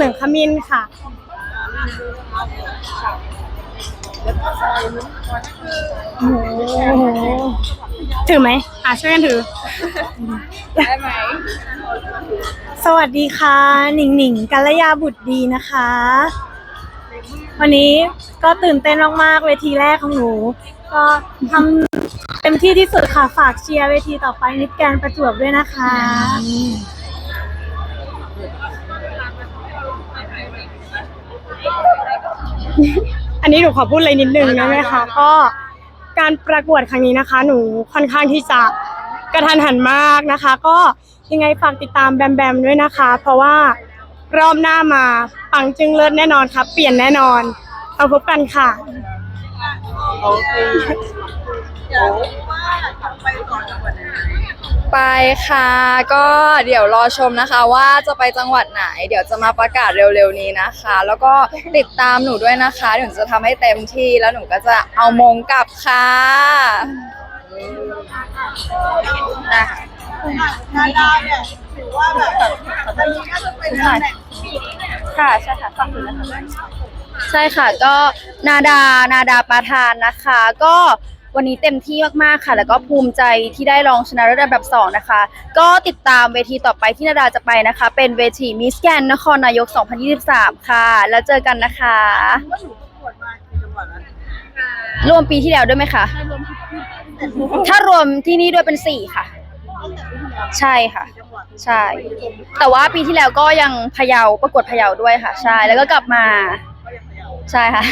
เหลืองขมิ้นค่ะ โอ้โหถือไหมอะช่วยกันถือ ได้ไหม สวัสดีค่ะ หนิงหนิงกัลยาบุตรดีนะคะ วันนี้ก็ตื่นเต้นมากๆเวทีแรกของหนู ก็ทำเต็มที่ที่สุดค่ะ ฝากเชียร์เวทีต่อไปนิดแกนประจวบด้วยนะคะ อันนี้หนูขอพูดอะไรนิดนึงได้ไหมคะก็การประกวดครั้งนี้นะคะ หนูค่อนข้างที่จะกระทันหันมากนะคะ ก็ยังไงฝากติดตามแบมแบมด้วยนะคะ เพราะว่ารอบหน้ามาปังจึงเลิศแน่นอนครับ เปลี่ยนแน่นอน เอาพบกันค่ะโอเค อยากรู้ว่าไปก่อนจังหวัดไหนไปค่ะ ก็เดี๋ยวรอชมนะคะว่าจะไปจังหวัดไหน เดี๋ยวจะมาประกาศเร็วๆนี้นะคะ แล้วก็ติดตามหนูด้วยนะคะเดี๋ยวหนูจะทำให้เต็มที่แล้วหนูก็จะเอามงกลับค่ะนะคะนาดาเนี่ยถือว่าแบบตอนนี้น่าจะเป็นตำแหน่งที่ค่ะ ใช่ค่ะฟังอยู่นะคะ ใช่ค่ะก็นาดานาดาประธานนะคะ ก็ วันนี้เต็มที่มากๆค่ะ แล้วก็ภูมิใจที่ได้รองชนะเลิศอันดับสองนะคะ ก็ติดตามเวทีต่อไปที่นาดาจะไปนะคะ เป็นเวทีมิสแกนนครนายก 2023 ค่ะ แล้วเจอกันนะคะว่าหนูประกวดมากี่จังหวัดแล้วรวมปีที่แล้วด้วยไหมคะถ้ารวมที่นี่ด้วยเป็นสี่ค่ะ ใช่ค่ะจังหวัดใช่ แต่ว่าปีที่แล้วก็ยังพะเยาประกวดพะเยาด้วยค่ะ ใช่แล้วก็กลับมา ใช่ค่ะ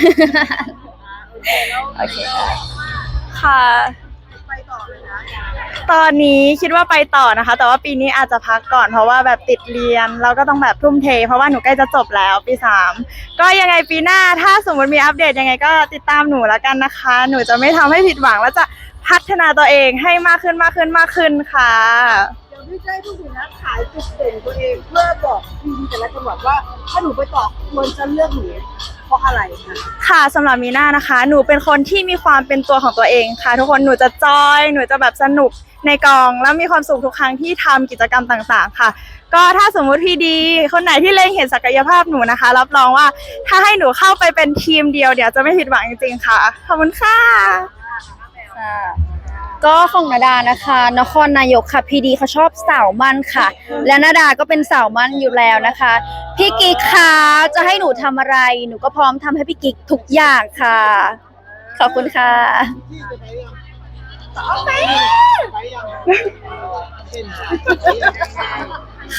โอเคค่ะ ค่ะ ไปต่อเลยนะตอนนี้คิดว่าไปต่อนะคะ แต่ว่าปีนี้อาจจะพักก่อน เพราะว่าแบบติดเรียนแล้วก็ต้องแบบทุ่มเท เพราะว่าหนูใกล้จะจบแล้วปีสามก็ยังไงปีหน้าถ้าสมมติมีอัปเดตยังไงก็ติดตามหนูแล้วกันนะคะ หนูจะไม่ทำให้ผิดหวังและจะพัฒนาตัวเองให้มากขึ้นมากขึ้นมากขึ้นค่ะ เดี๋ยวพี่จะให้ผู้ถือนะขายจุดเด่นตัวเองเพื่อบอกทีมแต่ละจังหวัดว่า ถ้าหนูไปต่อควรจะเลือกหนูเพราะอะไรคะค่ะสำหรับมีน่านะคะ หนูเป็นคนที่มีความเป็นตัวของตัวเองค่ะ ทุกคนหนูจะจอยหนูจะแบบสนุกในกอง แล้วมีความสุขทุกครั้งที่ทำกิจกรรมต่างๆ ค่ะ ก็ถ้าสมมุติพี่ดี คนไหนที่เล็งเห็นศักยภาพหนูนะคะ รับรองว่าถ้าให้หนูเข้าไปเป็นทีมเดียวเดี๋ยวจะไม่ผิดหวังจริงๆค่ะขอบคุณค่ะ ค่ะ ก็ของนาดานะคะ นครนายกค่ะพีดีเขาชอบสาวมั่นค่ะ และนาดาก็เป็นสาวมั่นอยู่แล้วนะคะ พี่กิ๊กคะจะให้หนูทำอะไร หนูก็พร้อมทำให้พี่กิ๊กทุกอย่างค่ะ ขอบคุณค่ะ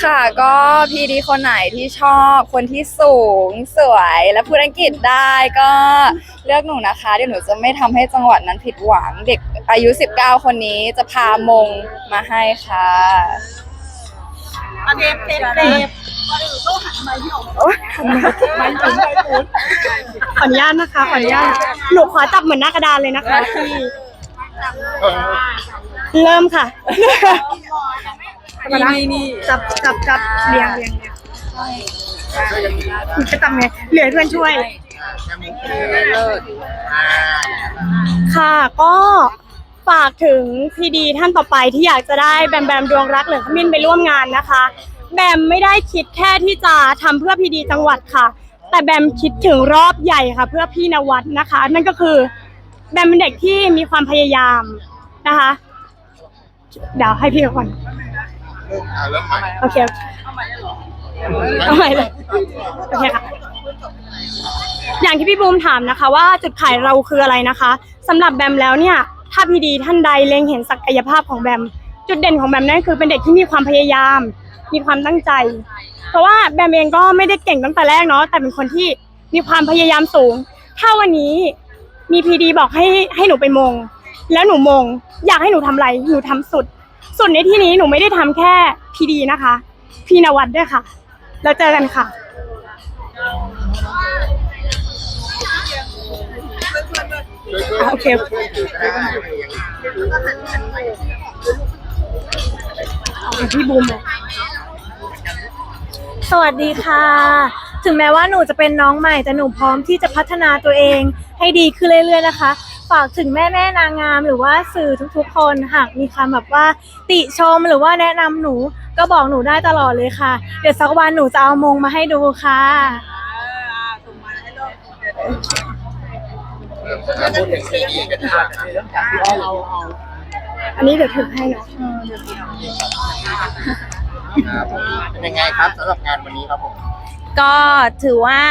ค่ะก็พีดีคนไหนที่ชอบคนที่สูงสวยและพูดอังกฤษได้ก็เลือกหนูนะคะ เดี๋ยวหนูจะไม่ทำให้จังหวัดนั้นผิดหวังเด็ก อายุ 19 คนนี้จะพามงมาให้ค่ะ อันเทปเทปเทปวันอื่นต้องหันมาที่ออกมันถึงไปปูนขออนุญาตนะคะขออนุญาตหนูขอจับเหมือนหน้ากระดานเลยนะคะพี่เริ่มค่ะนี่นี่จับจับจับเรียงเรียงเรียงจะทำไงเหลือเพื่อนช่วยเลิศค่ะก็ ฝากถึงพีดีท่านต่อไปที่อยากจะได้แบมแบมดวงรักเหลืองขมิ้นไปร่วมงานนะคะ แบมไม่ได้คิดแค่ที่จะทำเพื่อพีดีจังหวัดค่ะ แต่แบมคิดถึงรอบใหญ่ค่ะ เพื่อพี่นวัดนะคะ นั่นก็คือแบมเป็นเด็กที่มีความพยายามนะคะ เดี๋ยวให้พี่ก่อนอ่าเริ่มใหม่โอเคเอาใหม่เลยโอเคค่ะอย่างที่พี่บูมถามนะคะ ว่าจุดขายเราคืออะไรนะคะสำหรับแบมแล้วเนี่ย ถ้าพี่ดีท่านใดเล็งเห็นศักยภาพของแบม จุดเด่นของแบมนั่นคือเป็นเด็กที่มีความพยายาม มีความตั้งใจ เพราะว่าแบมเองก็ไม่ได้เก่งตั้งแต่แรกเนาะแต่เป็นคนที่มีความพยายามสูง ถ้าวันนี้มีพีดีบอกให้ให้หนูไปมง แล้วหนูมง อยากให้หนูทำอะไรหนูทำสุด สุดในที่นี้หนูไม่ได้ทำแค่พีดีนะคะ พีนวัดด้วยค่ะ แล้วเจอกันค่ะ โอเคพี่บูมเลยสวัสดีค่ะ ถึงแม้ว่าหนูจะเป็นน้องใหม่ แต่หนูพร้อมที่จะพัฒนาตัวเองให้ดีขึ้นเรื่อยๆนะคะ ฝากถึงแม่แม่นางงามหรือว่าสื่อทุกๆ คนหากมีคำแบบว่า ติชมหรือว่าแนะนำหนูก็บอกหนูได้ตลอดเลยค่ะ เดี๋ยวสักวันหนูจะเอามงมาให้ดูค่ะส่งมาให้เราเริ่มจะ พูดถึงซีดีกันค่ะอันนี้เดี๋ยวถึงให้เนาะเป็นยังไงครับสำหรับงานวันนี้ครับผม ก็ถือว่า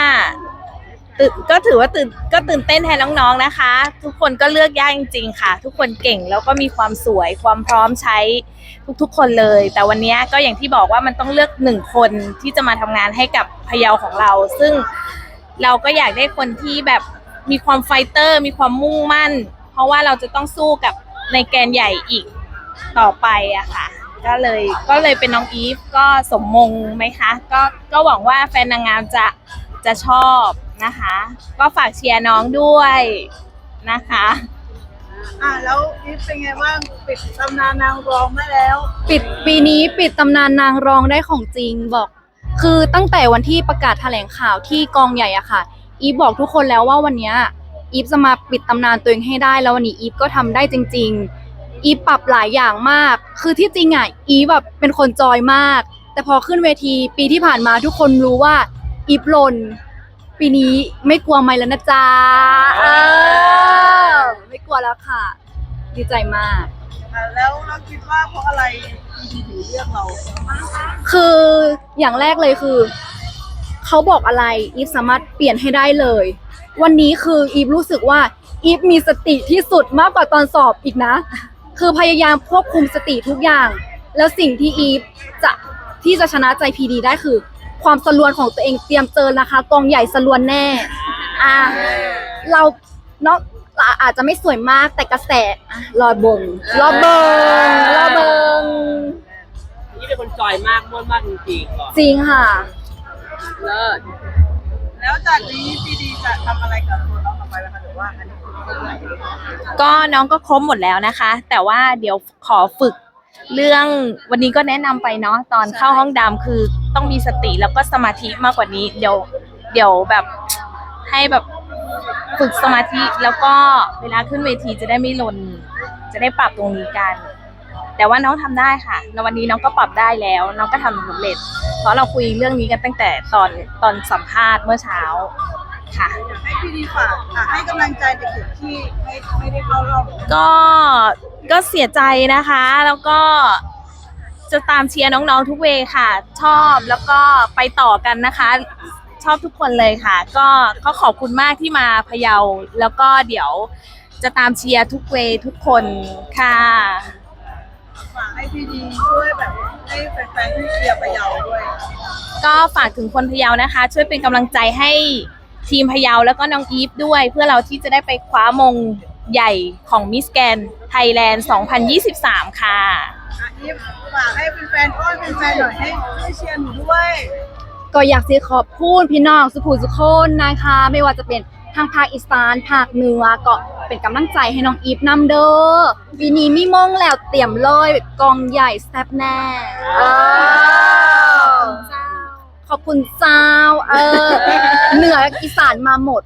ตื่นก็ถือว่าตื่นก็ตื่นเต้นแทนน้องๆนะคะ ทุกคนก็เลือกยากจริง ๆ ค่ะ ทุกคนเก่งแล้วก็มีความสวยความพร้อมใช้ทุกๆ คนเลย แต่วันนี้ก็อย่างที่บอกว่ามันต้องเลือกหนึ่งคนที่จะมาทำงานให้กับพะเยาของเรา ซึ่งเราก็อยากได้คนที่แบบ มีความไฟเตอร์ มีความมุ่งมั่น เพราะว่าเราจะต้องสู้กับในแกนใหญ่อีกต่อไปอะค่ะ ก็เลยก็เลยเป็นน้องอีฟก็สมมงไหมคะ ก็ก็หวังว่าแฟนนางงามจะจะชอบนะคะ ก็ฝากเชียร์น้องด้วยนะคะ อ่าแล้วนี่เป็นไงบ้างปิดตำนานนางรองมาแล้ว ปิดปีนี้ปิดตำนานนางรองได้ของจริงบอก คือตั้งแต่วันที่ประกาศแถลงข่าวที่กองใหญ่อะค่ะ อีฟบอกทุกคนแล้วว่าวันเนี้ยอีฟจะมาปิดตำนานตัวเองให้ได้ แล้ววันนี้อีฟก็ทำได้จริง ๆ อีฟปรับหลายอย่างมาก คือที่จริงอะอีฟแบบเป็นคนจอยมาก แต่พอขึ้นเวทีปีที่ผ่านมาทุกคนรู้ว่าอีฟหลน ปีนี้ไม่กลัวไม่แล้วนะจ๊ะเออไม่กลัวแล้วค่ะ ดีใจมาก อ่าแล้วเราคิดว่าเพราะอะไรถึงเลือกเราคืออย่างแรกเลยคือ เขาบอกอะไรอีฟสามารถเปลี่ยนให้ได้เลย วันนี้คืออีฟรู้สึกว่าอีฟมีสติที่สุดมากกว่าตอนสอบอีกนะ คือพยายามควบคุมสติทุกอย่าง แล้วสิ่งที่อีฟจะที่จะชนะใจพีดีได้คือ ความสลวนของตัวเองเตรียมเจอนะคะ กองใหญ่สลวนแน่อ่าเราเนาะอาจจะไม่สวยมากแต่กระแสอะรอบงรอเบิงรอเบิงนี่เป็นคนจอยมากม่วนมากจริงๆก่อนจริงค่ะ เลิศแล้วจากนี้พีดีจะทำอะไรกับตัวน้องต่อไปไหมคะหรือว่าอันนี้คืออะไรก็น้องก็ครบหมดแล้วนะคะ แต่ว่าเดี๋ยวขอฝึกเรื่องวันนี้ก็แนะนำไปเนาะตอนเข้าห้องดำคือต้องมีสติแล้วก็สมาธิมากกว่านี้ เดี๋ยวเดี๋ยวแบบให้แบบฝึกสมาธิแล้วก็เวลาขึ้นเวทีจะได้ไม่หลน จะได้ปรับตรงนี้กัน แต่ว่าน้องทำได้ค่ะแล้ววันนี้น้องก็ปรับได้แล้ว น้องก็ทำสำเร็จ เพราะเราคุยเรื่องนี้กันตั้งแต่ตอนตอนสัมภาษณ์เมื่อเช้าค่ะอยากให้พีดีฝากอะให้กำลังใจเด็กๆที่ไม่ไม่ได้เข้ารอบก็ก็เสียใจนะคะ แล้วก็จะตามเชียร์น้องๆทุกเวย์ค่ะ ชอบแล้วก็ไปต่อกันนะคะ ชอบทุกคนเลยค่ะ ก็ก็ขอบคุณมากที่มาพะเยา แล้วก็เดี๋ยวจะตามเชียร์ทุกเวย์ทุกคนค่ะ แบบให้แฟนๆที่เชียร์ไปเยาด้วย ก็ฝากถึงคนพะเยานะคะ ช่วยเป็นกำลังใจให้ทีมพะเยาแล้วก็น้องอีฟด้วย เพื่อเราที่จะได้ไปคว้ามงใหญ่ของมิสแกนไทยแลนด์ 2023 ค่ะ อะอีฟฝากให้แฟนๆอ้อนแฟนๆหน่อยให้ช่วยเชียร์หนูด้วย ก็อยากจะขอบคุณพี่น้องสุภูสุคนนะคะ ไม่ว่าจะเป็นทางภาคอีสานภาคเหนือก็เป็นกำลังใจให้น้องอีฟนำเด้อปีนี้มีมงแล้วเตรียมเลยกองใหญ่แซ่บแน่เออขอบคุณเจ้า เออ เหนืออีสานมาหมด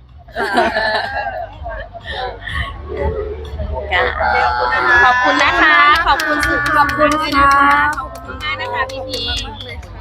ขอบคุณนะคะ ขอบคุณสื่อขอบคุณค่ะขอบคุณมากนะคะพี่พี